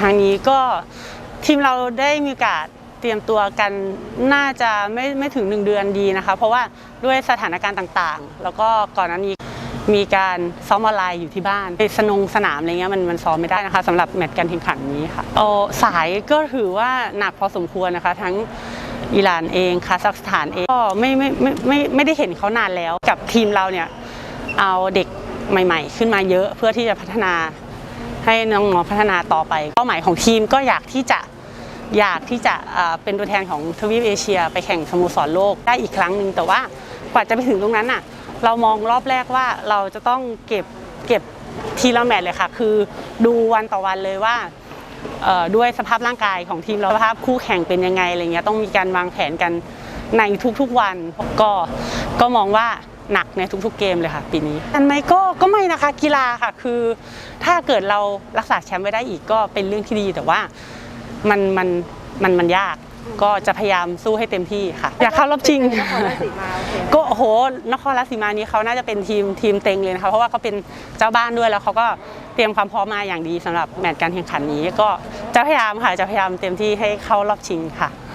ครั้งนี้ก็ทีมเราได้มีโอกาสเตรียมตัวกันน่าจะไม่ไม่ถึง 1 เดือนดีนะคะ เพราะว่าด้วยสถานการณ์ต่างๆ แล้วก็ก่อนหน้านี้มีการซ้อมออนไลน์อยู่ที่บ้านไปสนงสนามอะไรเงี้ยมันมันซ้อมไม่ได้นะคะสำหรับแมตช์การแข่งขันนี้ค่ะโอสายก็ถือว่าหนักพอสมควรนะคะ ทั้งอิหร่านเองคาซัคสถานเองก็ไม่ไม่ไม่ไม่ไม่ได้เห็นเขานานแล้วกับทีมเราเนี่ยเอาเด็กใหม่ ๆ ขึ้นมาเยอะเพื่อที่จะพัฒนา ให้น้องๆพัฒนาต่อไป เป้าหมายของทีมก็อยากที่จะอยากที่จะเป็นตัวแทนของทวีปเอเชีย ไปแข่งสโมสรโลกได้อีกครั้งหนึ่งแต่ว่ากว่าจะไปถึงตรงนั้นน่ะเรามองรอบแรกว่าเราจะต้องเก็บเก็บทีละแมตช์เลยค่ะ คือดูวันต่อวันเลยว่าด้วยสภาพร่างกายของทีมเราสภาพคู่แข่งเป็นยังไงอะไรเงี้ยต้องมีการวางแผนกันในทุกๆวันก็ก็มองว่า หนักในทุกๆเกมเลยค่ะ ปีนี้อันไหมก็ก็ไม่นะคะกีฬาค่ะ คือถ้าเกิดเรารักษาแชมป์ไว้ได้อีกก็เป็นเรื่องที่ดีแต่ว่ามันมันมันมันยากก็จะพยายามสู้ให้เต็มที่ค่ะ อยากเข้ารอบชิงนครราชสีมาโอเคก็โอ้โหนครราชสีมานี้เขาน่าจะเป็นทีมทีมเต็งเลยนะคะเพราะว่าเขาเป็นเจ้าบ้านด้วยแล้วเขาก็เตรียมความพร้อมมาอย่างดีสำหรับแมตช์การแข่งขันนี้ ก็จะพยายามค่ะจะพยายามเต็มที่ให้เข้ารอบชิงค่ะ